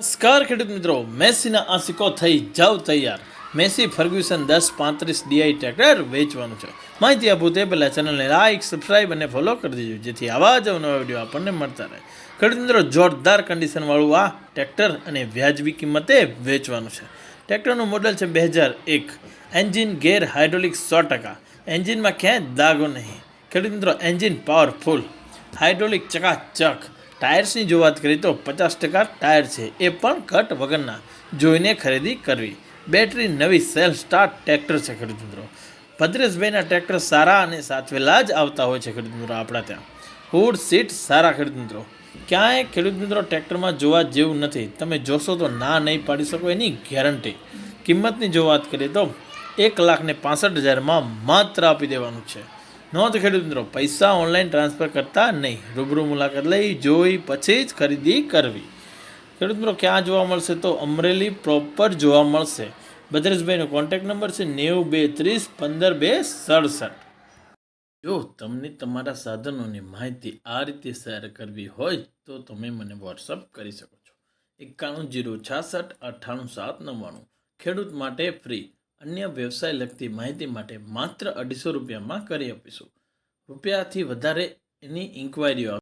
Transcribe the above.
નમસ્કાર ખેડૂત મિત્રો, મેસીના આશિકો થઈ જાવ તૈયાર. મેસી ફર્ગ્યુસન દસ પાંત્રીસ ડીઆઈ ટ્રેક્ટર વેચવાનું છે. માહિતી આપું તે પહેલાં ચેનલને લાઇક સબસ્ક્રાઈબ અને ફોલો કરી દેજો, જેથી આવા જ નવા વીડિયો આપણને મળતા રહે. ખેડૂત મિત્રો, જોરદાર કન્ડિશનવાળું આ ટ્રેક્ટર અને વ્યાજબી કિંમતે વેચવાનું છે. ટ્રેક્ટરનું મોડલ છે બે હજાર એક. એન્જિન ગેર હાઇડ્રોલિક સો ટકા. એન્જિનમાં ક્યાંય દાગો નહીં. ખેડૂત મિત્રો, એન્જિન પાવરફુલ. હાઇડ્રોલિક ચકાચક. ટાયર્સની જો વાત કરીએ તો પચાસ ટકા ટાયર છે, એ પણ કટ વગરના જોઈને ખરીદી કરવી. બેટરી નવી સેલ્ફ સ્ટાર્ટ ટ્રેક્ટર છે ખેડૂત મિત્રો. ભદ્રેશભાઈના ટ્રેક્ટર સારા અને સાચવેલા જ આવતા હોય છે ખેડૂત મિત્રો આપણા ત્યાં. હુડ સીટ સારા ખેડૂત મિત્રો. ક્યાંય ખેડૂત મિત્રો ટ્રેક્ટરમાં જોવા જેવું નથી. તમે જોશો તો ના નહીં પાડી શકો એની ગેરંટી. કિંમતની જો વાત કરીએ તો એક લાખને પાસઠ હજારમાં માત્ર આપી દેવાનું છે. નોંધ ખેડૂત મિત્રો, પૈસા ઓનલાઈન ટ્રાન્સફર કરતા નહીં. રૂબરૂ મુલાકાત લઈ, જોઈ, પછી જ ખરીદી કરવી. ખેડૂત મિત્રો, ક્યાં જોવા મળશે તો અમરેલી પ્રોપર જોવા મળશે. ભદ્રેશભાઈનો કોન્ટેક્ટ નંબર છે નેવું બે ત્રીસ પંદર બે સડસઠ. જો તમને તમારા સાધનોની માહિતી આ રીતે શેર કરવી હોય, તો તમે મને વોટ્સઅપ કરી શકો છો. એકાણું જીરો છાસઠ અઠ્ઠાણું સાત નવ્વાણું. ખેડૂત માટે ફ્રી અન્ય વ્યવસાય લગતી માહિતી માટે માત્ર અઢીસો રૂપિયામાં કરી આપીશું. રૂપિયાથી વધારે એની ઇન્ક્વાયરીઓ